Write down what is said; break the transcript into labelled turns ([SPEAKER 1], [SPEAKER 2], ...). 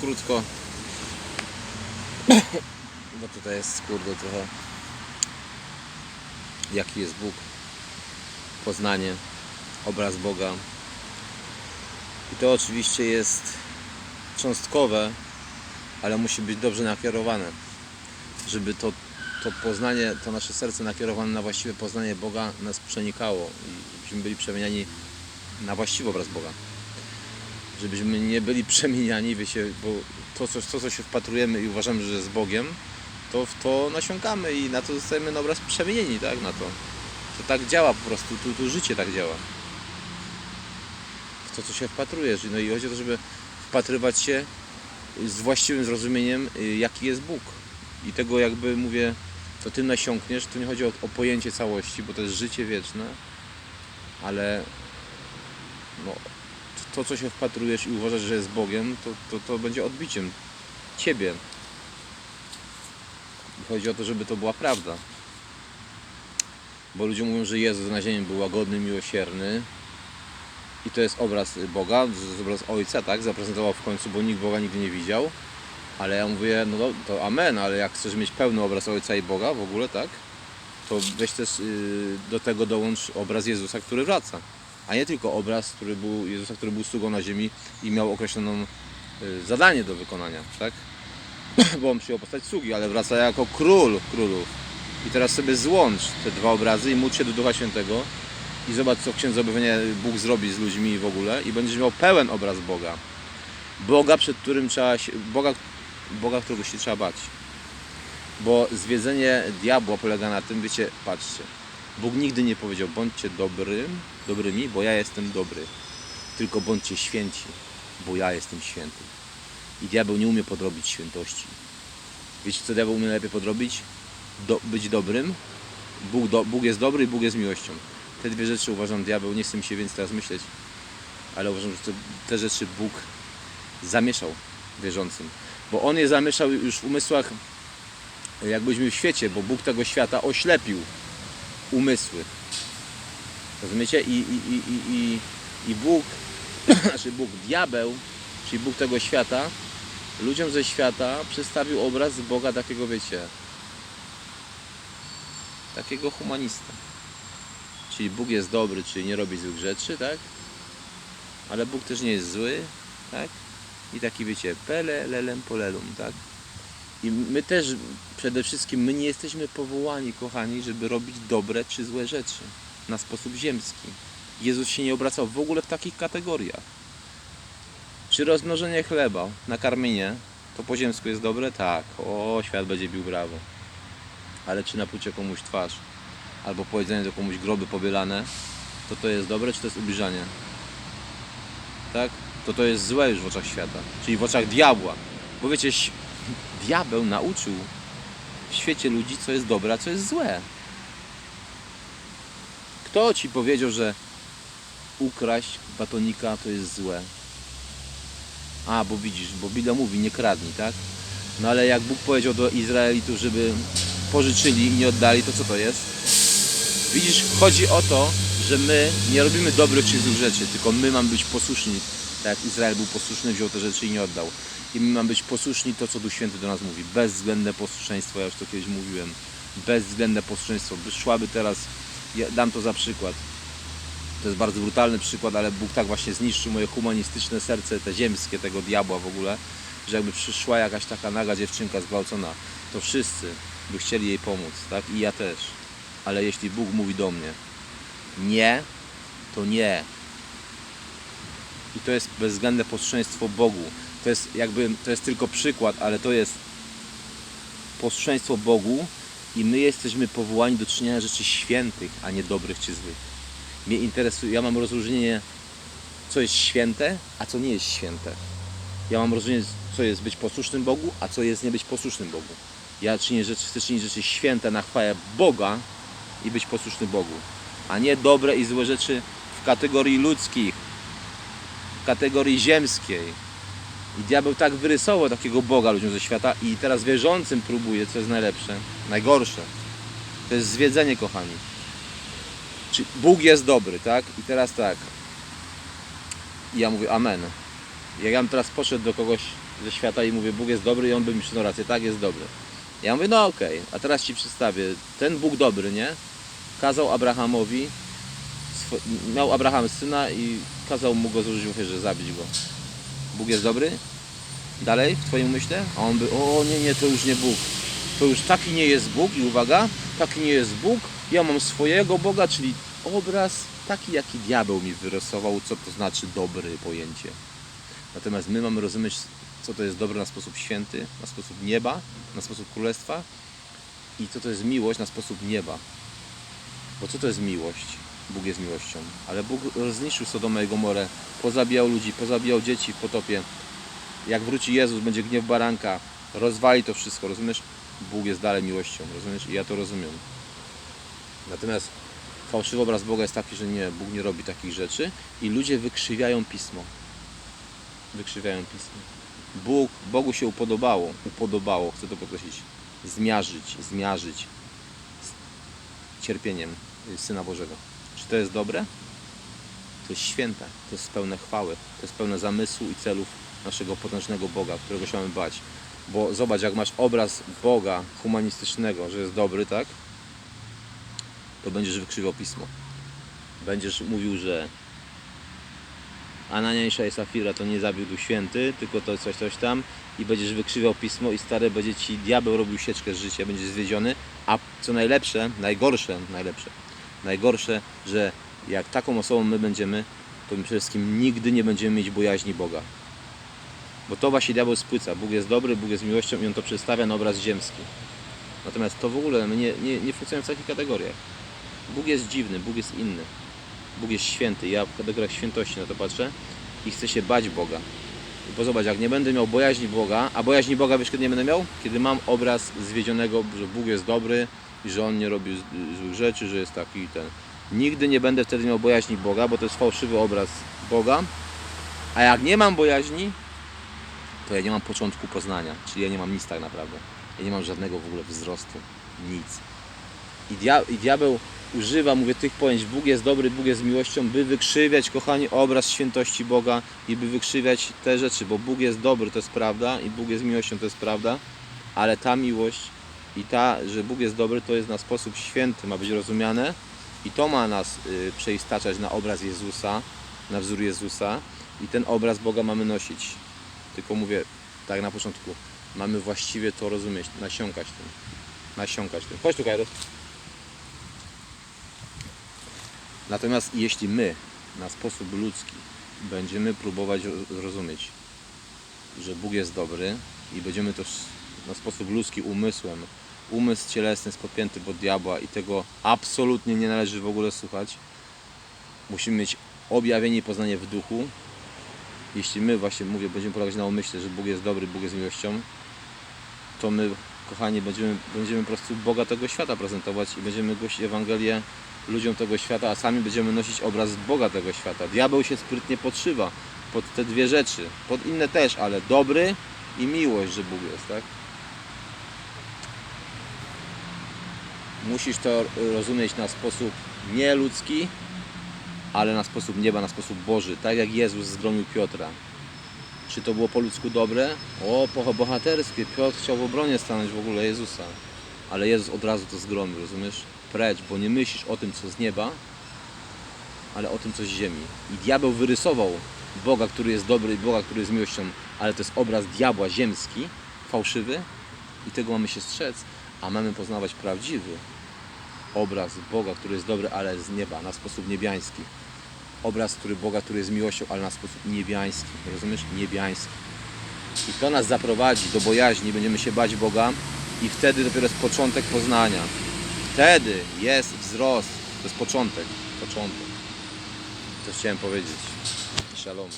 [SPEAKER 1] krótko. Bo tutaj jest kurde trochę. Jaki jest Bóg? Poznanie, obraz Boga. I to oczywiście jest cząstkowe, ale musi być dobrze nakierowane, żeby to, to poznanie, to nasze serce nakierowane na właściwe poznanie Boga nas przenikało i żebyśmy byli przemieniani na właściwy obraz Boga. Żebyśmy nie byli przemieniani, wiecie, bo to, co, to, co się wpatrujemy i uważamy, że jest Bogiem, to w to nasiąkamy i na to zostajemy na obraz przemienieni, tak, na to. To tak działa po prostu, tu, tu życie tak działa. W to, co się wpatrujesz. No i chodzi o to, żeby wpatrywać się z właściwym zrozumieniem, y, jaki jest Bóg. I tego jakby mówię, to tym nasiąkniesz, to nie chodzi o, o pojęcie całości, bo to jest życie wieczne, ale no, to, co się wpatrujesz i uważasz, że jest Bogiem, to, to, to będzie odbiciem Ciebie. I chodzi o to, żeby to była prawda. Bo ludzie mówią, że Jezus na ziemi był łagodny, miłosierny. I to jest obraz Boga, to jest obraz Ojca, tak? Zaprezentował w końcu, bo nikt Boga nigdy nie widział. Ale ja mówię, no to, amen, ale jak chcesz mieć pełny obraz Ojca i Boga w ogóle, tak? To weź też yy, do tego dołącz obraz Jezusa, który wraca. A nie tylko obraz, który był Jezusa, który był sługą na ziemi i miał określoną yy, zadanie do wykonania, tak? Bo on przyjął postać sługi, ale wraca jako król królów. I teraz sobie złącz te dwa obrazy i módl się do Ducha Świętego i zobacz, co w Księdze Objawienia Bóg zrobi z ludźmi w ogóle i będziesz miał pełen obraz Boga. Boga, przed którym trzeba się, Boga, Boga, którego się trzeba bać. Bo zwiedzenie diabła polega na tym, wiecie, patrzcie, Bóg nigdy nie powiedział, bądźcie dobrym, dobrymi, bo ja jestem dobry. Tylko bądźcie święci, bo ja jestem święty. I diabeł nie umie podrobić świętości. Wiecie, co diabeł umie lepiej podrobić? Do, być dobrym. Bóg, do, Bóg jest dobry i Bóg jest miłością. Te dwie rzeczy uważam diabeł, nie chcę mi się więc teraz myśleć, ale uważam, że te, te rzeczy Bóg zamieszał wierzącym. Bo On je zamieszał już w umysłach, jak byliśmy w świecie, bo Bóg tego świata oślepił umysły. Rozumiecie? I, i, i, i, i, i Bóg, znaczy Bóg, diabeł, czyli Bóg tego świata, ludziom ze świata przedstawił obraz Boga takiego, wiecie, takiego humanista. Czyli Bóg jest dobry, czyli nie robi złych rzeczy, tak? Ale Bóg też nie jest zły, tak? I taki, wiecie, pele, lelem, polelum, tak? I my też, przede wszystkim, my nie jesteśmy powołani, kochani, żeby robić dobre czy złe rzeczy na sposób ziemski. Jezus się nie obracał w ogóle w takich kategoriach. Czy rozmnożenie chleba na karmienie, to po ziemsku jest dobre? Tak. O, świat będzie bił brawo. Ale czy napłucie komuś twarz, albo powiedzenie do komuś groby pobielane, to to jest dobre, czy to jest ubliżanie? Tak? To to jest złe już w oczach świata, czyli w oczach diabła. Bo wiecie, diabeł nauczył w świecie ludzi, co jest dobre, a co jest złe. Kto ci powiedział, że ukraść batonika to jest złe? A, bo widzisz, bo Biblia mówi, nie kradnij, tak? No ale jak Bóg powiedział do Izraelitów, żeby pożyczyli i nie oddali, to co to jest? Widzisz, chodzi o to, że my nie robimy dobrych czy złych rzeczy, tylko my mamy być posłuszni. Tak jak Izrael był posłuszny, wziął te rzeczy i nie oddał. I my mamy być posłuszni to, co Duch Święty do nas mówi. Bezwzględne posłuszeństwo, ja już to kiedyś mówiłem. Bezwzględne posłuszeństwo. By szłaby teraz, ja dam to za przykład. To jest bardzo brutalny przykład, ale Bóg tak właśnie zniszczył moje humanistyczne serce, te ziemskie, tego diabła w ogóle, że jakby przyszła jakaś taka naga dziewczynka zgwałcona, to wszyscy by chcieli jej pomóc, tak? I ja też. Ale jeśli Bóg mówi do mnie nie, to nie. I to jest bezwzględne posłuszeństwo Bogu. To jest jakby, to jest tylko przykład, ale to jest posłuszeństwo Bogu i my jesteśmy powołani do czynienia rzeczy świętych, a nie dobrych czy złych. Mnie interesuje, ja mam rozróżnienie, co jest święte, a co nie jest święte. Ja mam rozróżnienie, co jest być posłusznym Bogu, a co jest nie być posłusznym Bogu. Ja czynię rzeczy, chcę czynić rzeczy święte na chwałę Boga i być posłuszny Bogu, a nie dobre i złe rzeczy w kategorii ludzkich, w kategorii ziemskiej. I diabeł tak wyrysował takiego Boga ludziom ze świata i teraz wierzącym próbuje, co jest najlepsze, najgorsze. To jest zwiedzenie, kochani. Czy Bóg jest dobry, tak? I teraz tak. I ja mówię amen. Jak ja bym teraz poszedł do kogoś ze świata i mówię, Bóg jest dobry i on by mi przyznał rację, tak jest dobry. Ja mówię, no okej, a teraz Ci przedstawię, ten Bóg dobry, nie? Kazał Abrahamowi, miał Abraham syna i kazał mu go złożyć w ofierze, zabić go. Bóg jest dobry? Dalej, w Twoim myśle? A on by, o nie, nie, to już nie Bóg. To już taki nie jest Bóg i uwaga, taki nie jest Bóg, ja mam swojego Boga, czyli obraz taki, jaki diabeł mi wyrysował, co to znaczy dobry pojęcie. Natomiast my mamy rozumieć, co to jest dobre na sposób święty, na sposób nieba, na sposób królestwa i co to jest miłość na sposób nieba. Bo co to jest miłość? Bóg jest miłością. Ale Bóg zniszczył Sodomę i Gomorę, pozabijał ludzi, pozabijał dzieci w potopie. Jak wróci Jezus, będzie gniew baranka, rozwali to wszystko, rozumiesz? Bóg jest dalej miłością, rozumiesz? I ja to rozumiem. Natomiast fałszywy obraz Boga jest taki, że nie, Bóg nie robi takich rzeczy i ludzie wykrzywiają Pismo. Wykrzywiają Pismo. Bóg, Bogu się upodobało, upodobało, chcę to podkreślić, zmiażyć, zmiażyć cierpieniem Syna Bożego. To jest dobre? To jest święte, to jest pełne chwały, to jest pełne zamysłu i celów naszego potężnego Boga, którego się mamy bać. Bo zobacz, jak masz obraz Boga humanistycznego, że jest dobry, tak? To będziesz wykrzywiał pismo. Będziesz mówił, że Ananiasza i Safira to nie zabił Święty, tylko to coś, coś tam i będziesz wykrzywiał pismo i stare będzie ci diabeł robił sieczkę z życia, będziesz zwiedziony, a co najlepsze, najgorsze, najlepsze, najgorsze, że jak taką osobą my będziemy, to my przede wszystkim nigdy nie będziemy mieć bojaźni Boga. Bo to właśnie diabeł spłyca. Bóg jest dobry, Bóg jest miłością i on to przedstawia na obraz ziemski. Natomiast to w ogóle nie, nie, nie funkcjonujemy w takich kategoriach. Bóg jest dziwny, Bóg jest inny. Bóg jest święty. Ja w kategoriach świętości na to patrzę i chcę się bać Boga. Bo zobacz, jak nie będę miał bojaźni Boga, a bojaźni Boga wiesz kiedy nie będę miał? Kiedy mam obraz zwiedzionego, że Bóg jest dobry i że On nie robi złych rzeczy, że jest taki i ten. Nigdy nie będę wtedy miał bojaźni Boga, bo to jest fałszywy obraz Boga. A jak nie mam bojaźni, to ja nie mam początku poznania, czyli ja nie mam nic tak naprawdę. Ja nie mam żadnego w ogóle wzrostu, nic. I, dia I diabeł używa, mówię, tych pojęć, Bóg jest dobry, Bóg jest miłością, by wykrzywiać, kochani, obraz świętości Boga i by wykrzywiać te rzeczy, bo Bóg jest dobry, to jest prawda, i Bóg jest miłością, to jest prawda, ale ta miłość i ta, że Bóg jest dobry, to jest na sposób święty, ma być rozumiane i to ma nas y, przeistaczać na obraz Jezusa, na wzór Jezusa i ten obraz Boga mamy nosić. Tylko mówię, tak na początku, mamy właściwie to rozumieć, nasiąkać tym. Nasiąkać tym. Chodź tu, Kairos. Natomiast jeśli my na sposób ludzki będziemy próbować ro- zrozumieć, że Bóg jest dobry i będziemy to na sposób ludzki umysłem, umysł cielesny jest podpięty pod diabła i tego absolutnie nie należy w ogóle słuchać, musimy mieć objawienie i poznanie w duchu, jeśli my właśnie mówię, będziemy polegać na umyśle, że Bóg jest dobry, Bóg jest miłością, to my, kochani, będziemy, będziemy po prostu Boga tego świata prezentować i będziemy głosić Ewangelię ludziom tego świata, a sami będziemy nosić obraz Boga tego świata. Diabeł się sprytnie podszywa pod te dwie rzeczy, pod inne też, ale dobry i miłość, że Bóg jest, tak? Musisz to rozumieć na sposób nieludzki, ale na sposób nieba, na sposób Boży, tak jak Jezus zgromił Piotra. Czy to było po ludzku dobre? O, po bohaterskie. Piotr chciał w obronie stanąć w ogóle Jezusa. Ale Jezus od razu to zgromił, rozumiesz? Precz, bo nie myślisz o tym, co z nieba, ale o tym, co z ziemi. I diabeł wyrysował Boga, który jest dobry i Boga, który jest miłością, ale to jest obraz diabła ziemski, fałszywy i tego mamy się strzec, a mamy poznawać prawdziwy obraz Boga, który jest dobry, ale z nieba, na sposób niebiański. Obraz który Boga, który jest miłością, ale na sposób niebiański. Rozumiesz? Niebiański. I to nas zaprowadzi do bojaźni, będziemy się bać Boga i wtedy dopiero jest początek poznania. Wtedy jest wzrost. To jest początek. Początek. To chciałem powiedzieć. Shalom.